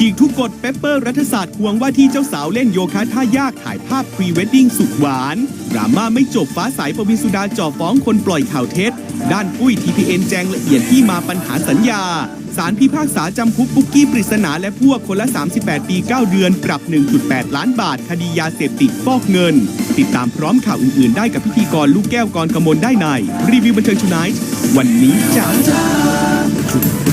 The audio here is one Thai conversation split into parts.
ฉีกทุกกฎเปปเปอร์รัฐศาสตร์ควงว่าที่เจ้าสาวเล่นโยคะท่ายากถ่ายภาพพรีเวดดิ้งสุดหวานดราม่าไม่จบฟ้าสายปวินสุดาจ่อฟ้องคนปล่อยข่าวเท็จ ด้านปุ้ย TPN แจงละเอียดที่มาปัญหาสัญญาสารพิพากษาจำคุกปุกกี้ปริศนาและพวกคนละ 38 ปี 9 เดือน ปรับ 1.8 ล้านบาท คดียาเสพติดฟอกเงิน ติดตามพร้อมข่าวอื่น ๆ ได้กับพิธีกรลูกแก้วกรกมลได้ใน รีวิวบันเทิงชูไนท์วันนี้จ้า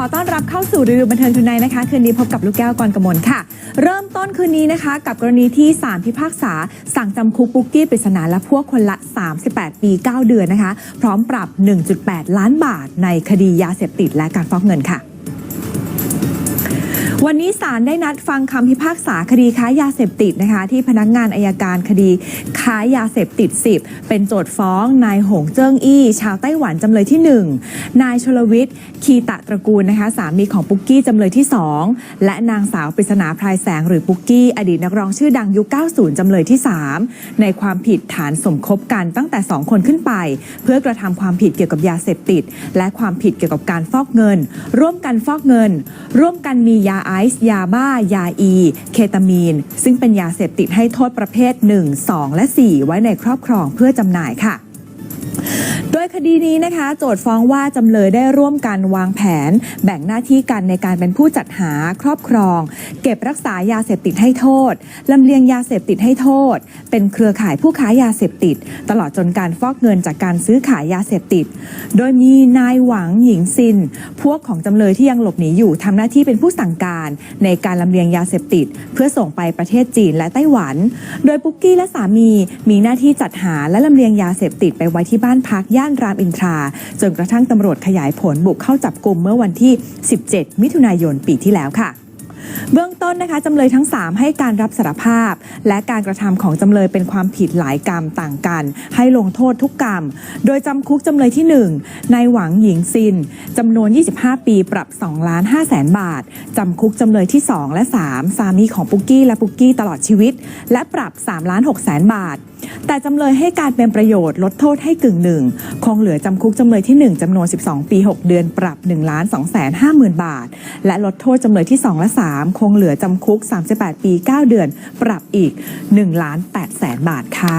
ขอต้อนรับเข้าสู่รีวิวบันเทิงทุนไนนะคะ คืนนี้พบกับลูกแก้วกรกมลค่ะ เริ่มต้นคืนนี้นะคะ กับกรณีที่ศาลพิพากษา สั่งจำคุกปุ๊กกี้ปริศนาและพวกคนละ 38 ปี 9 เดือนนะคะ พร้อมปรับ 1.8 ล้านบาทในคดียาเสพติดและการฟอกเงินค่ะ วันนี้ศาลได้นัดฟังคำพิพากษาคดีค้ายาเสพติดนะคะ ที่พนักงานอายการคดีค้ายาเสพติด 10 เป็นโจทย์ฟ้องนายหงเจิ้งอี้ ชาวไต้หวันจำเลยที่ 1 นายชลวิทย์คีตะตระกูลนะคะ สามีของปุกกี้จำเลยที่ 2 และนางสาวปริศนาพรายแสงหรือปุกกี้ อดีตนักร้องชื่อดังยุค 90 จำเลยที่ 3 ในความผิดฐานสมคบกันตั้งแต่ 2 คนขึ้นไป เพื่อกระทำความผิดเกี่ยวกับยาเสพติด และความผิดเกี่ยวกับการฟอกเงิน ร่วมกันฟอกเงิน ร่วมกันมียาไอซ์ยาบ้ายาอี เคตามีน ซึ่งเป็นยาเสพติดให้โทษประเภท 1 2 และ 4 ไว้ในครอบครองเพื่อจำหน่ายค่ะ โดยคดีนี้นะคะ โจทฟ้องว่าจำเลยได้ร่วมกันวางแผน แบ่งหน้าที่กันในการเป็นผู้จัดหาครอบครอง เก็บรักษายาเสพติดให้โทษลำเลียงยาเสพติดให้โทษ เป็นเครือข่ายผู้ค้ายาเสพติด ตลอดจนการฟอกเงินจากการซื้อขายยาเสพติด โดยมีนายหวังหญิงซิน พวกของจำเลยที่ยังหลบหนีอยู่ทำหน้าที่เป็นผู้สั่งการในการลำเลียงยาเสพติด เพื่อส่งไปประเทศจีนและไต้หวัน โดยปุ๊กกี้และสามีมีหน้าที่จัดหาและลำเลียงยาเสพติดไปไว้ที่บ้านพักย่านรามอินทราจนกระทั่งตำรวจขยายผลบุกเข้าจับกลุ่มเมื่อวันที่ 17 มิถุนายนปีที่แล้วค่ะเบื้องต้นนะคะจำเลยทั้ง 3 ให้การรับสารภาพ และการกระทำของจำเลยเป็นความผิดหลายกรรมต่างกัน ให้ลงโทษทุกกรรม โดยจำคุกจำเลยที่1นายหวังหญิงซินจำนวน 25 ปีปรับ2ล้าน5แสนบาทจำคุกจำเลยที่ 2 และ 3 สามีของปุกกี้และปุกกี้ตลอดชีวิต และปรับ3ล้าน6แสนบาท แต่จำเลยให้การเป็นประโยชน์ลดโทษให้กึ่งหนึ่งคงเหลือจำคุกจำเลยที่ 1จำนวน 12 ปี 6 เดือนปรับ1ล้าน2แสน5หมื่นบาท และลดโทษจำเลยที่ 2 และ 3 คงเหลือจำคุก 38 ปี 9 เดือน ปรับอีก1ล้าน8แสนบาทค่ะ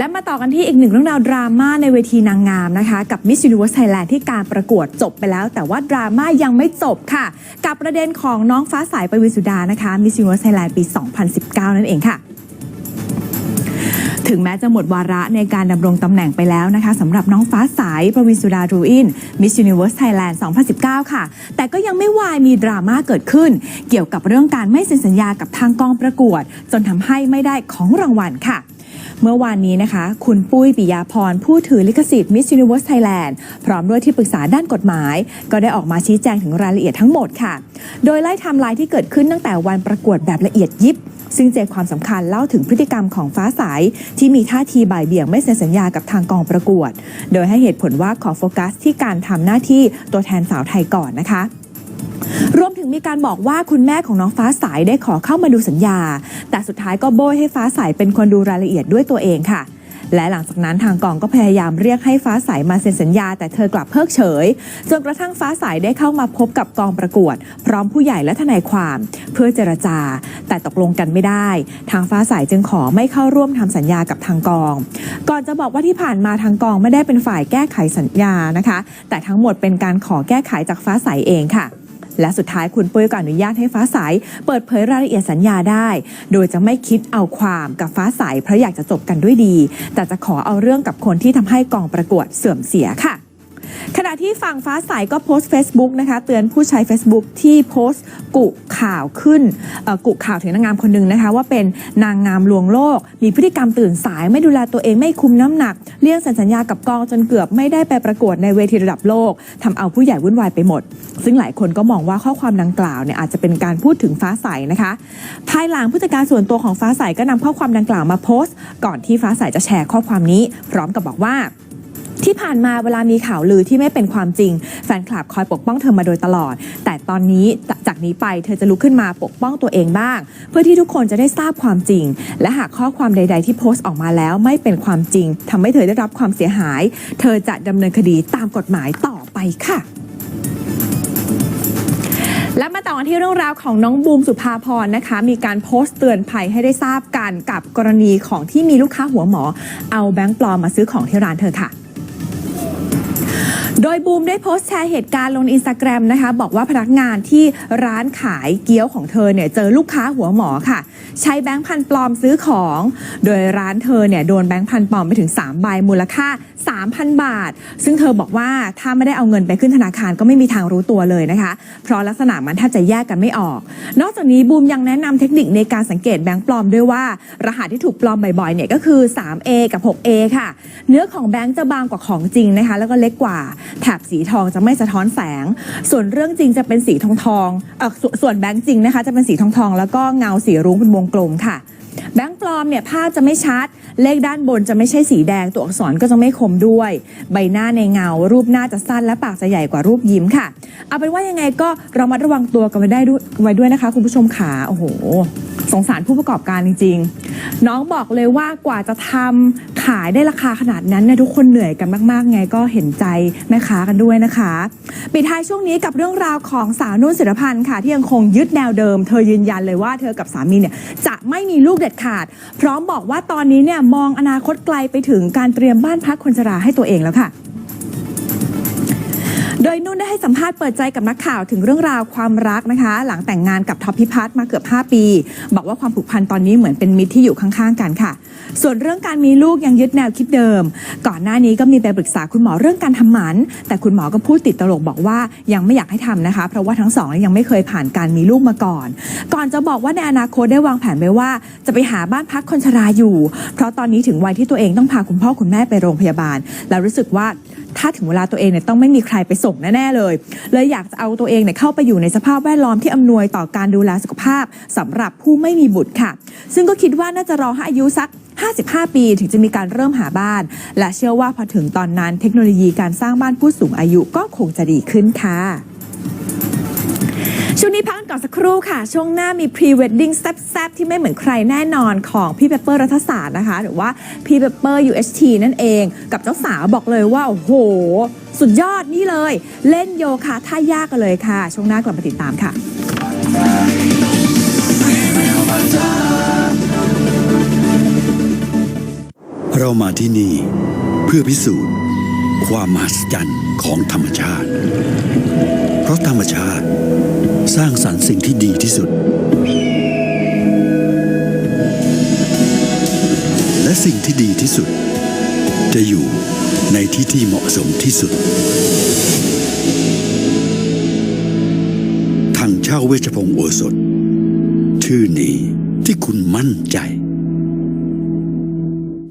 และมาต่อกันที่อีกหนึ่งเรื่องราวดราม่าในเวทีนางงามนะคะ กับ Miss Universe Thailand ที่การประกวดจบไปแล้ว แต่ว่าดราม่ายังไม่จบค่ะ กับประเด็นของน้องฟ้าใสไปวินสุดานะคะ Miss Universe Thailand ปี 2019 นั่นเองค่ะถึงแม้จะหมดวาระในการดำรงตำแหน่งไปแล้วนะคะสำหรับน้องฟ้าใสประวินสุดารูอิน Miss Universe Thailand 2019 ค่ะ แต่ก็ยังไม่วายมีดราม่าเกิดขึ้น เกี่ยวกับเรื่องการไม่เซ็นสัญญากับทางกองประกวด จนทำให้ไม่ได้ของรางวัลค่ะ เมื่อวานนี้นะคะ คุณปุ้ยปิยาพรผู้ถือลิขสิทธิ์ Miss Universe Thailand พร้อมด้วยที่ปรึกษาด้านกฎหมาย ก็ได้ออกมาชี้แจงถึงรายละเอียดทั้งหมดค่ะ โดยไล่ไทม์ไลน์ที่เกิดขึ้นตั้งแต่วันประกวดแบบละเอียดยิบซึ่งใจความสำคัญเล่าถึงพฤติกรรมของฟ้าใสที่มีท่าทีบ่ายเบี่ยงไม่เซ็นสัญญากับทางกองประกวด โดยให้เหตุผลว่าขอโฟกัสที่การทำหน้าที่ตัวแทนสาวไทยก่อนนะคะ รวมถึงมีการบอกว่าคุณแม่ของน้องฟ้าใสได้ขอเข้ามาดูสัญญา แต่สุดท้ายก็โบยให้ฟ้าใสเป็นคนดูรายละเอียดด้วยตัวเองค่ะ และหลังจากนั้นทางกองก็พยายามเรียกให้ฟ้าใสมาเซ็นสัญญา แต่เธอกลับเพิกเฉย จนกระทั่งฟ้าใสได้เข้ามาพบกับกองประกวด พร้อมผู้ใหญ่และทนายความ เพื่อเจรจา แต่ตกลงกันไม่ได้ ทางฟ้าใสจึงขอไม่เข้าร่วมทำสัญญากับทางกอง ก่อนจะบอกว่าที่ผ่านมาทางกองไม่ได้เป็นฝ่ายแก้ไขสัญญานะคะ แต่ทั้งหมดเป็นการขอแก้ไขจากฟ้าใสเองค่ะ และสุดท้ายคุณปุ้ยก็อนุญาตให้ฟ้าใสเปิดเผยรายละเอียดสัญญาได้ โดยจะไม่คิดเอาความกับฟ้าใสเพราะอยากจะจบกันด้วยดี แต่จะขอเอาเรื่องกับคนที่ทำให้กองประกวดเสื่อมเสียค่ะ ขณะที่ฝั่งฟ้าใสก็โพสต์ Facebook นะคะ เตือนผู้ใช้ Facebook ที่โพสต์กุข่าวขึ้นเอ่อกุข่าวถึงนางงามคนหนึ่งนะคะ ว่าเป็นนางงามลวงโลก มีพฤติกรรมตื่นสายไม่ดูแลตัวเองไม่คุมน้ำหนัก เลี่ยงสัญญากับกองจนเกือบไม่ได้ไปประกวดในเวทีระดับโลกทำเอาผู้ใหญ่วุ่นวายไปหมด ซึ่งหลายคนก็มองว่าข้อความดังกล่าวเนี่ยอาจจะเป็นการพูดถึงฟ้าใสนะคะ ภายหลังผู้จัดการส่วนตัวของฟ้าใสก็นำข้อความดังกล่าวมาโพสต์ ก่อนที่ฟ้าใสจะแชร์ข้อความนี้ พร้อมกับบอกว่า ที่ผ่านมาเวลามีข่าวลือที่ไม่เป็นความจริง แฟนคลับคอยปกป้องเธอมาโดยตลอด แต่ตอนนี้จากนี้ไปเธอจะลุกขึ้นมาปกป้องตัวเองบ้าง เพื่อที่ทุกคนจะได้ทราบความจริง และหากข้อความใด ๆ ที่โพสต์ออกมาแล้วไม่เป็นความจริงทำให้เธอได้รับความเสียหาย เธอจะดำเนินคดีตามกฎหมายต่อไปค่ะและมาต่อกันที่เรื่องราวของน้องบูมสุภาพรนะคะ มีการโพสต์เตือนภัยให้ได้ทราบกันกับกรณีของที่มีลูกค้าหัวหมอ เอาแบงค์ปลอมมาซื้อของที่ร้านเธอค่ะ โดยบูมได้โพสต์แชร์เหตุการณ์ลงอินสตาแกรมนะคะ บอกว่าพนักงานที่ร้านขายเกี๊ยวของเธอเนี่ยเจอลูกค้าหัวหมอค่ะ ใช้แบงค์พันปลอมซื้อของ โดยร้านเธอเนี่ยโดนแบงค์พันปลอมไปถึง3ใบมูลค่า 3,000 บาท ซึ่งเธอบอกว่าถ้าไม่ได้เอาเงินไปขึ้นธนาคารก็ไม่มีทางรู้ตัวเลยนะคะ เพราะลักษณะมันแทบจะแยกกันไม่ออก นอกจากนี้บูมยังแนะนำเทคนิคในการสังเกตแบงค์ปลอมด้วยว่า รหัสที่ถูกปลอมบ่อยๆเนี่ยก็คือ 3A กับ 6A ค่ะ เนื้อของแบงค์จะบางกว่าของจริงนะคะ แล้วก็เล็กกว่าแถบสีทองจะไม่สะท้อนแสง ส่วนเรื่องจริงจะเป็นสีทองทองเออสส่วนแบงค์จริงนะคะ จะเป็นสีทองทองแล้วก็เงาสีรุ้งเป็นวงกลมค่ะแบงค์ปลอมเนี่ยภาพจะไม่ชัด เลขด้านบนจะไม่ใช่สีแดง ตัวอักษรก็จะไม่คมด้วย ใบหน้าในเงา รูปหน้าจะสั้นและปากจะใหญ่กว่ารูปยิ้มค่ะ เอาเป็นว่ายังไงก็เรามาระวังตัวกันไว้ได้ด้วยไว้ด้วยนะคะ คุณผู้ชมขาโอ้โห สงสารผู้ประกอบการจริง ๆ น้องบอกเลยว่ากว่าจะทำขายได้ราคาขนาดนั้นเนี่ยทุกคนเหนื่อยกันมากๆ ไงก็เห็นใจแม่ค้ากันด้วยนะคะปิดท้ายช่วงนี้กับเรื่องราวของสาวนุ่นศิลพันธ์ค่ะ ที่ยังคงยึดแนวเดิม เธอยืนยันเลยว่าเธอกับสามีเนี่ยจะไม่มีลูกเด็ดขาด พร้อมบอกว่าตอนนี้เนี่ยมองอนาคตไกลไปถึงการเตรียมบ้านพักคนชราให้ตัวเองแล้วค่ะ โดยนุ่นได้ให้สัมภาษณ์เปิดใจกับนักข่าวถึงเรื่องราวความรักนะคะ หลังแต่งงานกับท็อปพิพัฒน์มาเกือบ 5 ปี บอกว่าความผูกพันตอนนี้เหมือนเป็นมิตรที่อยู่ข้างๆกันค่ะ ส่วนเรื่องการมีลูกยังยึดแนวคิดเดิม ก่อนหน้านี้ก็มีไปปรึกษาคุณหมอเรื่องการทำหมัน แต่คุณหมอก็พูดติดตลกบอกว่ายังไม่อยากให้ทำนะคะ เพราะว่าทั้งสองยยังไม่เคยผ่านการมีลูกมาก่อน ก่อนจะบอกว่าในอนาคตได้วางแผนไว้ว่า จะไปหาบ้านพักคนชราอยู่ เพราะตอนนี้ถึงวัยที่ตัวเองต้องพาคุณพ่อคุณแม่ไปโรงพยาบาล แล้วรู้สึกว่าถ้าถึงเวลาตัวเองเนี่ยต้องไม่มีใครไปส่งแน่ๆเลย เลยอยากจะเอาตัวเองเนี่ยเข้าไปอยู่ในสภาพแวดล้อมที่อำนวยต่อการดูแลสุขภาพสำหรับผู้ไม่มีบุตรค่ะ ซึ่งก็คิดว่าน่าจะรอให้อายุสัก 55 ปีถึงจะมีการเริ่มหาบ้าน และเชื่อว่าพอถึงตอนนั้นเทคโนโลยีการสร้างบ้านผู้สูงอายุก็คงจะดีขึ้นค่ะ ช่วงนี้พักกันก่อนสักครู่ค่ะ ช่วงหน้ามีพรีเวดดิ้งแซ่บๆที่ไม่เหมือนใครแน่นอนของพี่เปเปอร์รัฐศาสตร์นะคะ หรือว่าพี่เปเปอร์ UHT นั่นเอง กับเจ้าสาวบอกเลยว่า โอ้โห สุดยอดนี่เลย เล่นโยคะท่ายากกันเลยค่ะ ช่วงหน้ากลับมาติดตามค่ะเรามาที่นี่เพื่อพิสูจน์ ความมหัศจรรย์ของธรรมชาติ เพราะธรรมชาติ สร้างสรรค์สิ่งที่ดีที่สุด และสิ่งที่ดีที่สุด จะอยู่ในที่ที่เหมาะสมที่สุด ทางเช่าเวชพงศ์โอสถ ชื่อนี้ที่คุณมั่นใจ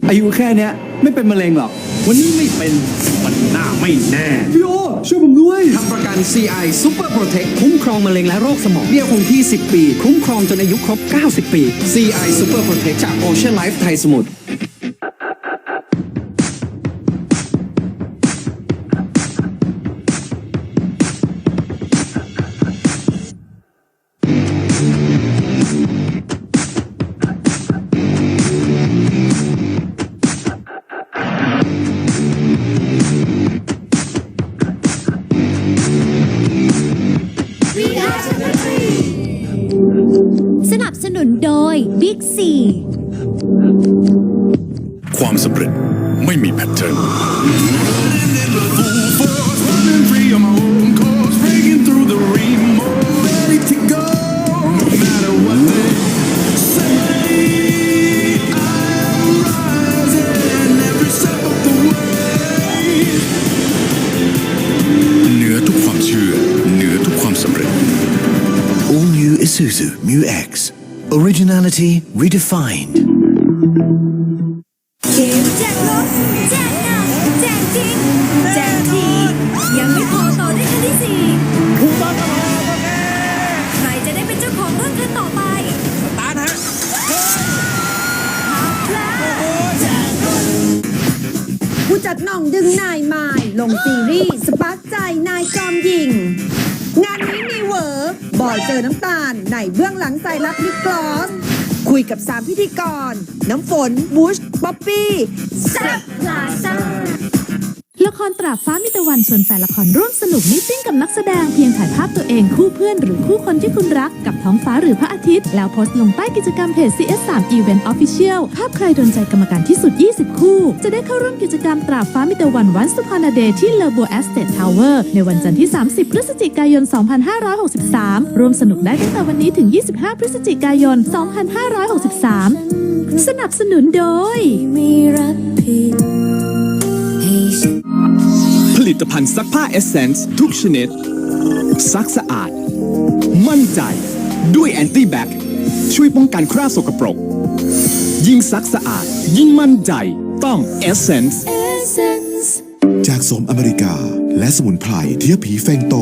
อายุแค่เนี้ยไม่เป็นมะเร็งหรอก วันนี้ไม่เป็น วันหน้าไม่แน่ พี่โอ ช่วยผมด้วย ทำประกัน CI Super Protect คุ้มครองมะเร็งและโรคสมองเบี้ยคงที่ 10 ปี คุ้มครองจนอายุครบ 90 ปี CI Super Protect จาก Ocean Life ไทยสมุทร Isuzu Mu X. Originality redefined. กับสามพิธีกร น้ำฝนบูชป๊อปปี้แซ่บลาซ่า ครตราบฟ้ามิตรวันชวนแฟนละครร่วมสนุกมิทติ้งกับนักแสดงเพียงถ่ายภาพตัวเองคู่เพื่อนหรือคู่คนที่คุณรักกับท้องฟ้าหรือพระอาทิตย์ แล้วโพสต์ลงใต้กิจกรรมเพจ CS3 Event Official ภาพใครโดนใจกรรมการที่สุด 20 คู่ จะได้เข้าร่วมกิจกรรมตราบฟ้ามิตรวันวันสุพรรณเดย์ที่เลอ b บ e สเต e ทาวเวอร์ในวันจันทร์ที่ 30 พฤศจิกายน 2563 ร่วมสนุกได้ตั้งแต่วันนี้ถึง 25 พฤศจิกายน 2563 สนับสนุนโดยไม่รับผิด ผลิตภัณฑ์ซักผ้าเอเซนส์ทุกชนิด ซักสะอาด มั่นใจ ด้วยแอนตี้แบคช่วยป้องกันคราบสกปรก ยิ่งซักสะอาด ยิ่งมั่นใจ ต้องเอเซนส์จากสมอเมริกา และสมุนไพรเทียผีเฟงโต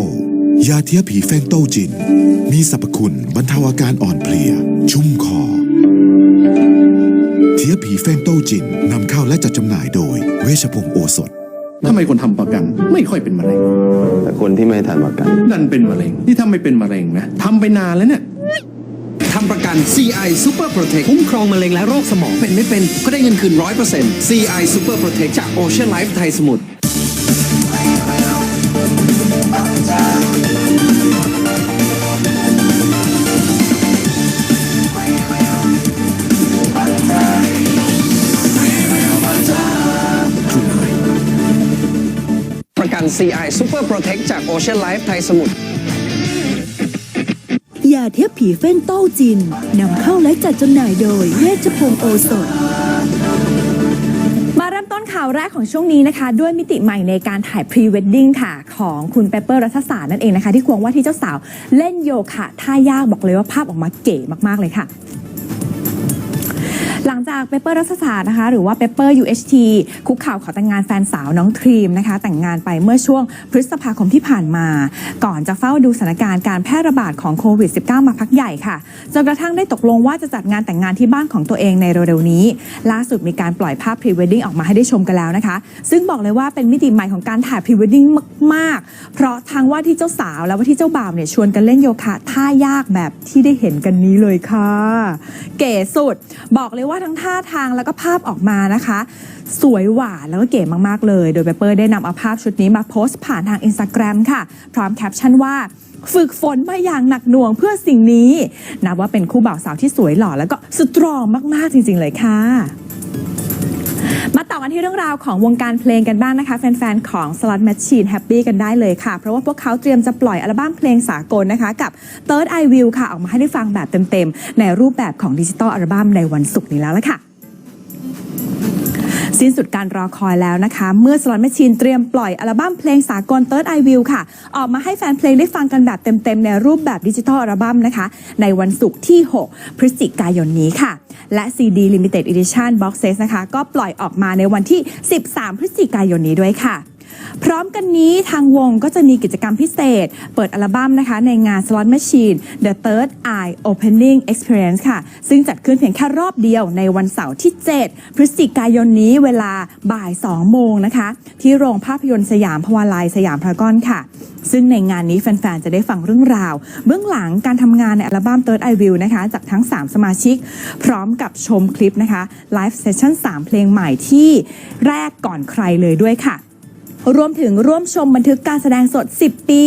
ยาเทียผีเฟงโตจิน มีสรรพคุณบรรเทาอาการอ่อนเพลีย ชุ่มคอ เทียผีเฟงโตจินนำเข้าและจัดจำหน่ายโดยเวชพงศ์โอสถ ทำไมคนทำประกันไม่ค่อยเป็นมะเร็ง แต่คนที่ไม่ทันประกัน นั่นเป็นมะเร็งนี่ถ้าไม่เป็นมะเร็งนะทำไปนานแล้วเนี่ยทำประกัน CI Super Protect คุ้มครองมะเร็งและโรคสมองเป็นไม่เป็น ก็ได้เงินคืน 100% CI Super Protect จาก Ocean Life ไทยสมุทร CI Super Protect จาก Ocean Life ไทยสมุทรยาเทียบผีเฟ้นโต้จิน นำเข้าและจัดจำหน่ายโดยเวชพงศ์โอสถมาเริ่มต้นข่าวแรกของช่วงนี้นะคะ ด้วยมิติใหม่ในการถ่ายพรีเวดดิ้งค่ะ ของคุณเปเปอร์รัฐศาสตร์นั่นเองนะคะ ที่ควงว่าที่เจ้าสาวเล่นโยคะท่ายากบอกเลยว่าภาพออกมาเก๋มากๆเลยค่ะหลัง จากเปเปอร์รัฐศาสตร์นะคะ หรือว่าเปเปอร์ UHT คุกข่าวขอแต่งงานแฟนสาวน้องทรีมนะคะ แต่งงานไปเมื่อช่วงพฤษภาคมที่ผ่านมา ก่อนจะเฝ้าดูสถานการณ์การแพร่ระบาดของโควิด -19 มาพักใหญ่ค่ะจนกระทั่งได้ตกลงว่าจะจัดงานแต่งงานที่บ้านของตัวเองในเร็วๆนี้ ล่าสุดมีการปล่อยภาพพรีเวดดิ้งออกมาให้ได้ชมกันแล้วนะคะ ซึ่งบอกเลยว่าเป็นมิติใหม่ของการถ่ายพรีเวดดิ้งมากๆ เพราะทั้งว่าที่เจ้าสาวและว่าที่เจ้าบ่าวเนี่ยชวนกันเล่นโยคะท่ายากแบบที่ได้เห็นกันนี้เลยค่ะ เก๋สุดบอกเลยว่าทั้งท่าทางแล้วก็ภาพออกมานะคะ สวยหวานแล้วก็เก๋มากๆเลย โดยเปเปอร์ได้นำเอาภาพชุดนี้มาโพสต์ผ่านทางอินสตาแกรมค่ะ พร้อมแคปชั่นว่าฝึกฝนมาอย่างหนักหน่วงเพื่อสิ่งนี้ นับว่าเป็นคู่บ่าวสาวที่สวยหล่อแล้วก็สตรองมากๆจริง ๆ เลยค่ะ มาต่อกันที่เรื่องราวของวงการเพลงกันบ้างนะคะ แฟนๆ ของ Slot Machine แฮปปี้กันได้เลยค่ะ เพราะว่าพวกเขาเตรียมจะปล่อยอัลบั้มเพลงสากลนะคะ กับ Third Eye View ค่ะ ออกมาให้ได้ฟังแบบเต็มๆ ในรูปแบบของดิจิตอลอัลบั้มในวันศุกร์นี้แล้วละค่ะ สิ้นสุดการรอคอยแล้วนะคะ เมื่อสลอนแมชชีนเตรียมปล่อยอัลบั้มเพลงสากล Third Eye View ค่ะ ออกมาให้แฟนเพลงได้ฟังกันแบบเต็มๆ ในรูปแบบดิจิทัลอัลบั้มนะคะ ในวันศุกร์ที่ 6 พฤศจิกายนนี้ค่ะ และ CD Limited Edition Box Set นะคะ ก็ปล่อยออกมาในวันที่ 13 พฤศจิกายนนี้ด้วยค่ะ พร้อมกันนี้ทางวงก็จะมีกิจกรรมพิเศษ เปิดอัลบั้มนะคะ ในงาน Slot Machine The Third Eye Opening Experience ค่ะ ซึ่งจัดขึ้นเพียงแค่รอบเดียวในวันเสาร์ที่ 7 พฤศจิกายนนี้เวลาบ่าย 2 โมงนะคะ ที่โรงภาพยนตร์สยามพวาลัยสยามพารากอนค่ะ ซึ่งในงานนี้แฟน ๆ จะได้ฟังเรื่องราว เบื้องหลังการทำงานในอัลบั้ม Third Eye View นะคะ จากทั้ง 3 สมาชิก พร้อมกับชมคลิปนะคะไลฟ์เซสชั่น3 เพลงใหม่ที่แรกก่อนใครเลยด้วยค่ะ รวมถึงร่วมชมบันทึกการแสดงสด 10 ปี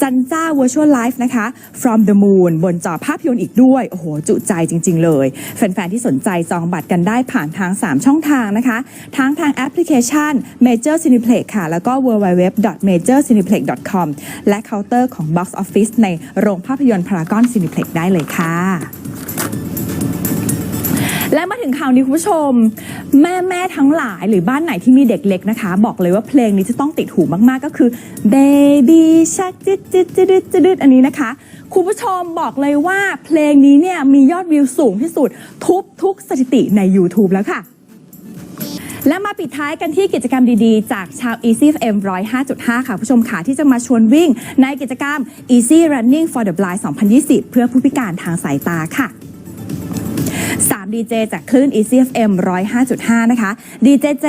จันจ้า Virtual Life นะคะ From the Moon บนจอภาพยนตร์อีกด้วย โอ้โห จุใจจริง ๆ เลย แฟน ๆ ที่สนใจจองบัตรกันได้ผ่านทาง 3 ช่องทางนะคะ ทั้งทางแอปพลิเคชัน Major Cineplex ค่ะ แล้วก็ www.majorcineplex.com และเคาน์เตอร์ของ Box Office ในโรงภาพยนตร์พารากอน Cineplex ได้เลยค่ะ และมาถึงข่าวนี้คุณผู้ชม แม่แม่ทั้งหลายหรือบ้านไหนที่มีเด็กเล็กนะคะ บอกเลยว่าเพลงนี้จะต้องติดหูมากๆก็คือ Baby Shark จิดจิดจิดจิดอันนี้นะคะคุณผู้ชมบอกเลยว่าเพลงนี้เนี่ยมียอดวิวสูงที่สุด ทุบทุกสถิติใน YouTube แล้วค่ะ และมาปิดท้ายกันที่กิจกรรมดีๆ จากชาว Easy FM 105.5 ค่ะ ผู้ชมค่ะที่จะมาชวนวิ่งในกิจกรรม Easy Running for the Blind 2020 เพื่อผู้พิการทางสายตาค่ะ ดีเจจากคลื่น ECFM 105.5 นะคะดีเจเจ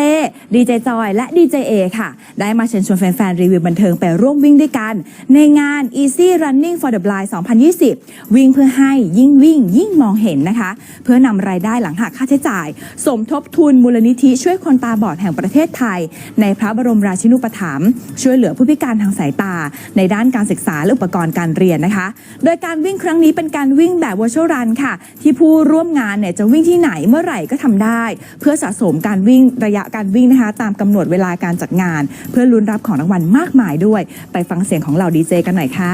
ดีเจจอยและดีเจเอค่ะ ได้มาเชิญชวนแฟนๆ รีวิวบันเทิงไปร่วมวิ่งด้วยกัน ในงาน Easy Running for the Blind 2020 วิ่งเพื่อให้ยิ่งวิ่งยิ่งมองเห็นนะคะ เพื่อนำรายได้หลังหักค่าใช้จ่าย สมทบทุนมูลนิธิช่วยคนตาบอดแห่งประเทศไทย ในพระบรมราชินูปถัมภ์ช่วยเหลือผู้พิการทางสายตา ในด้านการศึกษาและอุปกรณ์การเรียนนะคะ โดยการวิ่งครั้งนี้เป็นการวิ่งแบบ virtual run ค่ะ ที่ผู้ร่วมงานเนี่ยจะวิ่งที่ไหนเมื่อไหร่ก็ทำได้ เพื่อสะสมการวิ่งระยะการวิ่งนะคะ ตามกำหนดเวลาการจัดงาน เพื่อลุ้นรับของรางวัลมากมายด้วย ไปฟังเสียงของเหล่าดีเจกันหน่อยค่ะ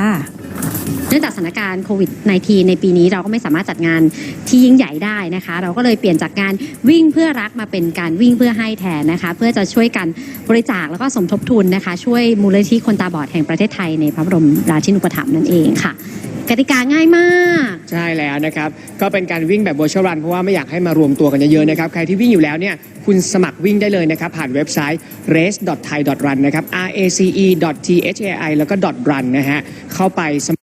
เนื่องจากสถานการณ์โควิด -19 ในปีนี้เราก็ไม่สามารถจัดงานที่ยิ่งใหญ่ได้นะคะ เราก็เลยเปลี่ยนจากการวิ่งเพื่อรักมาเป็นการวิ่งเพื่อให้แทนนะคะ เพื่อจะช่วยกันบริจาคแล้วก็สมทบทุนนะคะ ช่วยมูลนิธิคนตาบอดแห่งประเทศไทยในพระบรมราชินูปถัมภ์นั่นเองค่ะ กติกาง่ายมาก ใช่แล้วนะครับ ก็เป็นการวิ่งแบบ virtual run เพราะว่าไม่อยากให้มารวมตัวกันเยอะๆนะครับ ใครที่วิ่งอยู่แล้วเนี่ยคุณสมัครวิ่งได้เลยนะครับ ผ่านเว็บไซต์ race.thai.run นะครับ r a c e t h a i แล้วก็ .run นะฮะเข้าไปสมัคร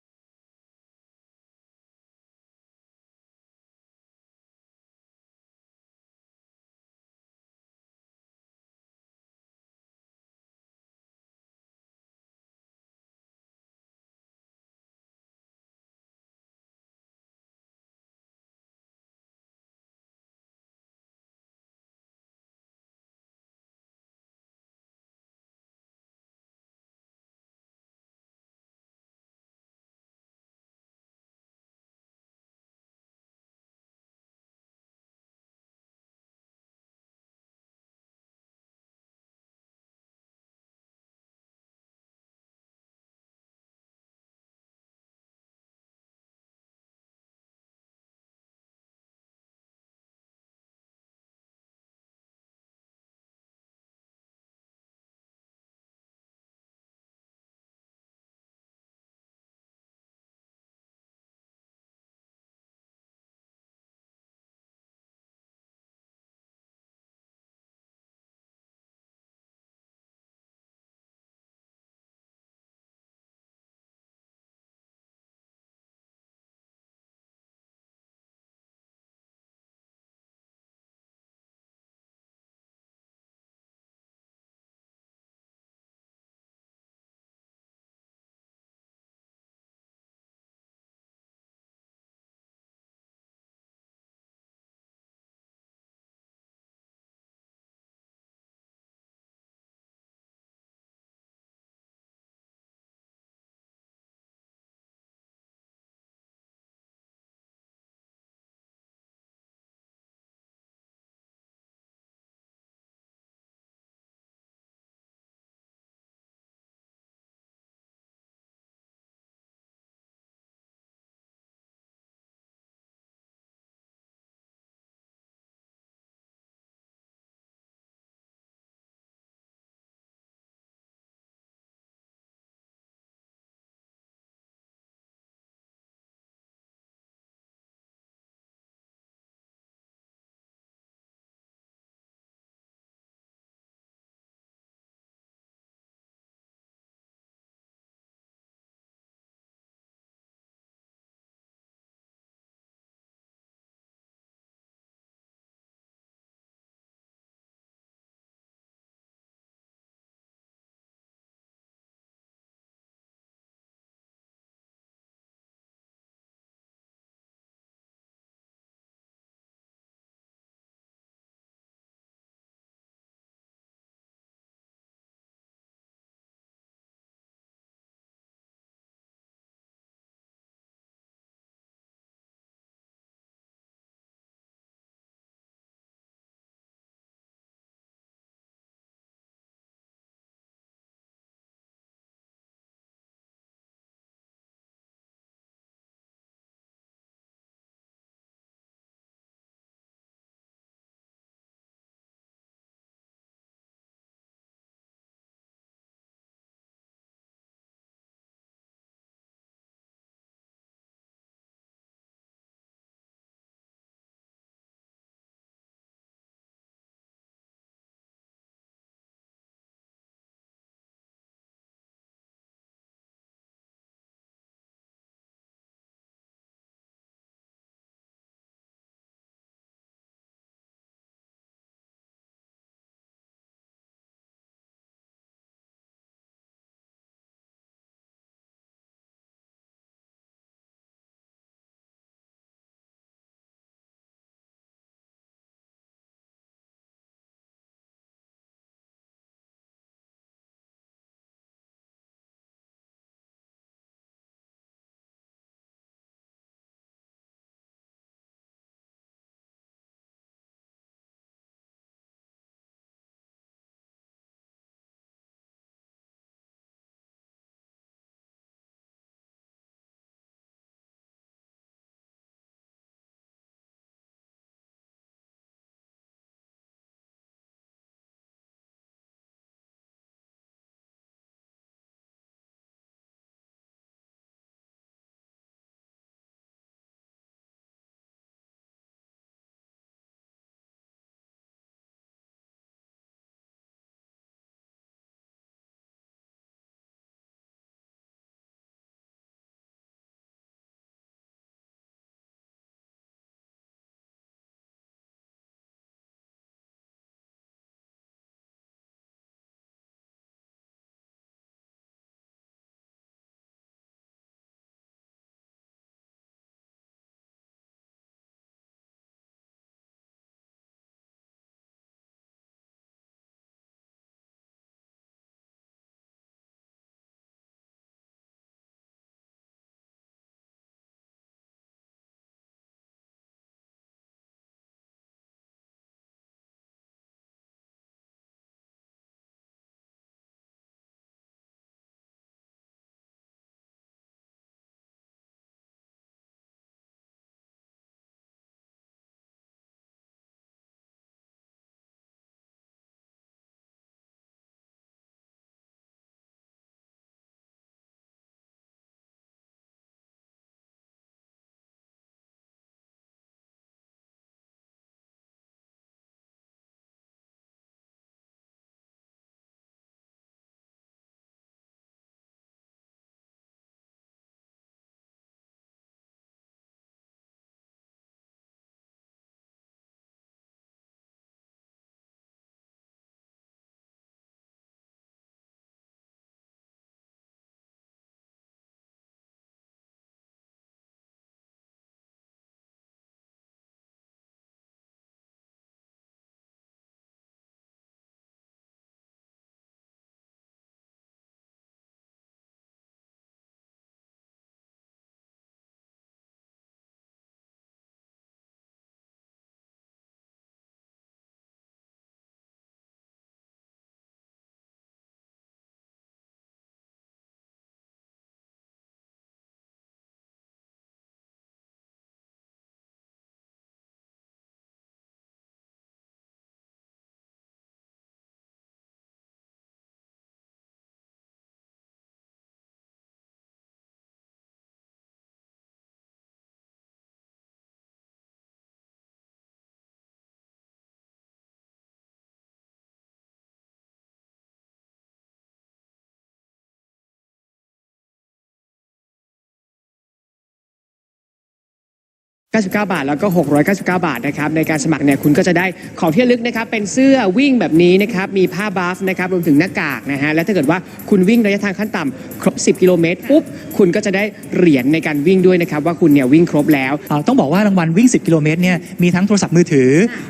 99 บาท แล้วก็ 699 บาทนะครับในการสมัครเนี่ยคุณก็จะได้ของที่ระลึกนะครับเป็นเสื้อวิ่งแบบนี้นะครับมีผ้าบัฟนะครับรวมถึงหน้ากากนะฮะและถ้าเกิดว่าคุณวิ่งระยะทางขั้นต่ำครบ 10 กิโลเมตรปุ๊บคุณก็จะได้เหรียญในการวิ่งด้วยนะครับว่าคุณเนี่ยวิ่งครบแล้ว เอ่อต้องบอกว่ารางวัลวิ่ง 10 กิโลเมตรเนี่ยมีทั้งโทรศัพท์มือถือ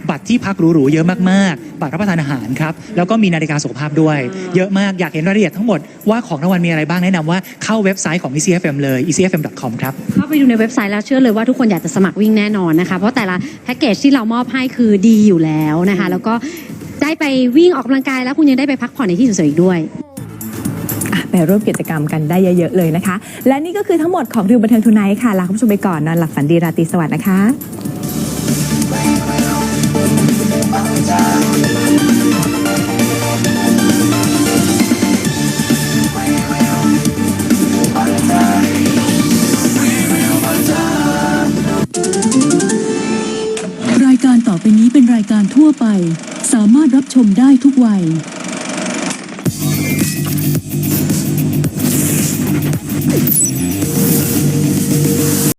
บัตรที่พักหรูๆเยอะมากๆ บัตรรับประทานอาหารครับ แล้วก็มีนาฬิกาสุขภาพด้วย เยอะมากอยากเห็นรายละเอียดทั้งหมดว่าของรางวัลมีอะไรบ้างแนะนำว่าเข้าเว็บไซต์ของ ECFM เลย ecfm.com ครับ เข้าไปดูในเว็บไซต์แล้วเชื่อเลยว่าทุกคนอยากจะสมัครวิ่งแน่นอนนะคะ เพราะแต่ละแพ็กเกจที่เรามอบให้คือดีอยู่แล้วนะคะ แล้วก็ได้ไปวิ่งออกกำลังกายแล้วคุณยังได้ไปพักผ่อนในที่สวยๆอีกด้วย อะไปร่วมกิจกรรมกันได้เยอะ ๆ เลยนะคะ และนี่ก็คือทั้งหมดของริวบันเทิงทุนไนท์ค่ะลาคุณผู้ชมไปก่อนนอนหลับฝันดีราตรีสวัสดิ์นะคะร ทั่วไป สามารถรับชมได้ทุกวัย